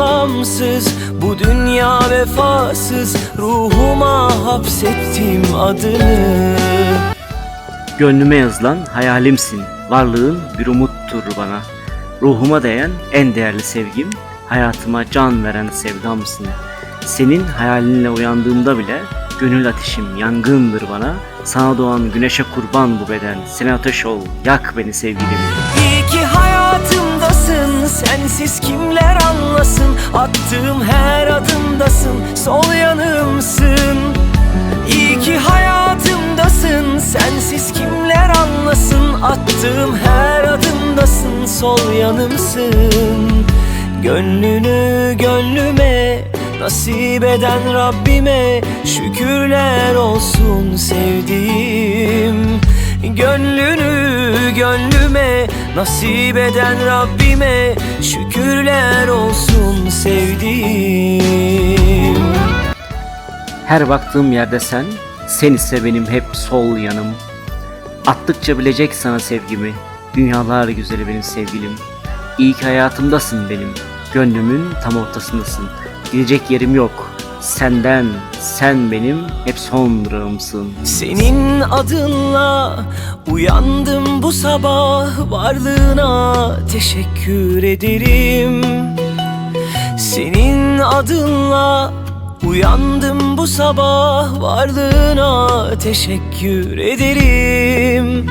anlamsız, bu dünya vefasız Ruhuma hapsettim adını Gönlüme yazılan hayalimsin. Varlığın bir umuttur bana. Ruhuma değen en değerli sevgim, hayatıma can veren sevdamsın. Senin hayalinle uyandığımda bile gönül ateşim yangındır bana. Sana doğan güneşe kurban bu beden. Sen ateş ol, yak beni sevgilim. İyi ki hayatımdasın Sensiz kimler anlasın? Attığım her adımdasın. Sol yanımsın. İyi ki hayatımdasın. Sensiz kimler anlasın? Attığım her adımdasın. Sol yanımsın. Gönlünü gönlüme Nasip eden Rabbime Şükürler olsun sevdiğim. Gönlünü gönlüme Nasip eden Rabbime Şükürler olsun sevdiğim Her baktığım yerde sen, sen ise benim hep sol yanım. Attıkça bilecek sana sevgimi, dünyalar güzeli benim sevgilim. İyi ki hayatımdasın benim, gönlümün tam ortasındasın. Gidecek yerim yok, senden, sen benim hep son durağımsın. Senin adınla uyandım bu sabah Varlığına. Teşekkür ederim. Senin adınla uyandım bu sabah Varlığına. Teşekkür ederim.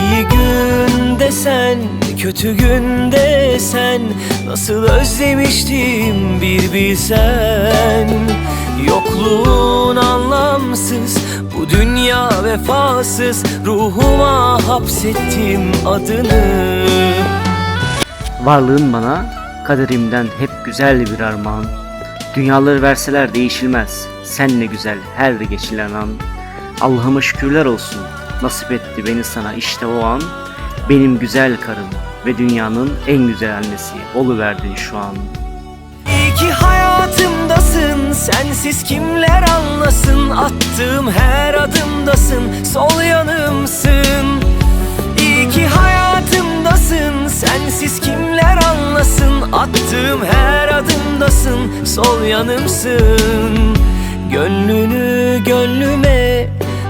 İyi günde sen, kötü günde sen Nasıl özlemiştim bir bilsen Yokluğun anlamsız, bu dünya vefasız Ruhuma hapsettim adını Varlığın bana kaderimden hep güzel bir armağan. Dünyaları verseler değişilmez. Sen ne güzel her geçilen an. Allah'ıma şükürler olsun. Nasip etti beni sana işte o an. Benim güzel karım ve dünyanın en güzel annesi oluverdin şu an. İyi ki hayatımdasın Sensiz kimler anlasın? Attığım her adımdasın Sol yanımsın. İyi ki hayatımdasın Sensiz kimler anlasın? Attığım her adımdasın Sol yanımsın. Gönlünü gönlüme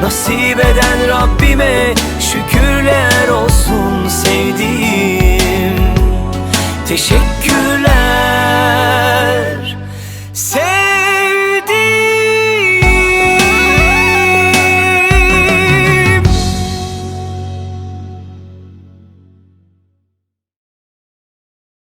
Nasip eden Rabbime şükürler olsun sevdiğim. Teşekkür